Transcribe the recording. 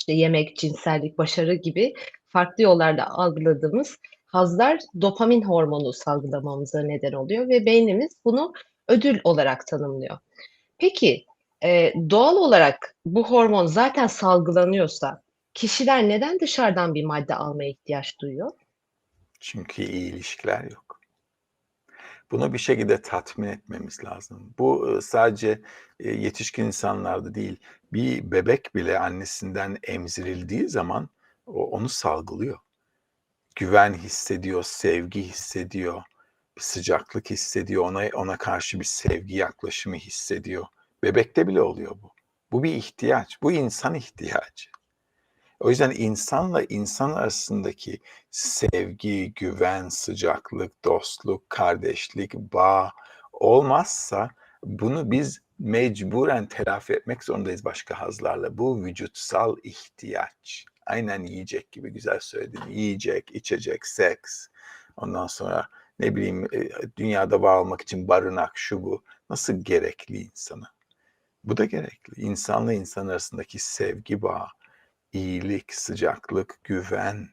işte yemek, cinsellik, başarı gibi farklı yollarla algıladığımız hazlar dopamin hormonu salgılamamıza neden oluyor ve beynimiz bunu ödül olarak tanımlıyor. Peki, eee, doğal olarak bu hormon zaten salgılanıyorsa kişiler neden dışarıdan bir madde almaya ihtiyaç duyuyor? Çünkü iyi ilişkiler yok. Bunu bir şekilde tatmin etmemiz lazım. Bu, sadece, eee, yetişkin insanlarda değil, bir bebek bile annesinden emzirildiği zaman onu salgılıyor. Güven hissediyor, sevgi hissediyor, bir sıcaklık hissediyor, ona ona karşı bir sevgi yaklaşımı hissediyor. Bebekte bile oluyor bu. Bu bir ihtiyaç, bu insan ihtiyacı. O yüzden insanla insan arasındaki sevgi, güven, sıcaklık, dostluk, kardeşlik, bağ olmazsa bunu biz mecburen telafi etmek zorundayız başka hazlarla. Bu vücutsal ihtiyaç. Aynen yiyecek gibi güzel söyledin. Yiyecek, içecek, seks, ondan sonra ne bileyim, eee, dünyada var olmak için barınak, şu bu. Nasıl gerekli insana? Bu da gerekli. İnsanla insan arasındaki sevgi bağı, iyilik, sıcaklık, güven.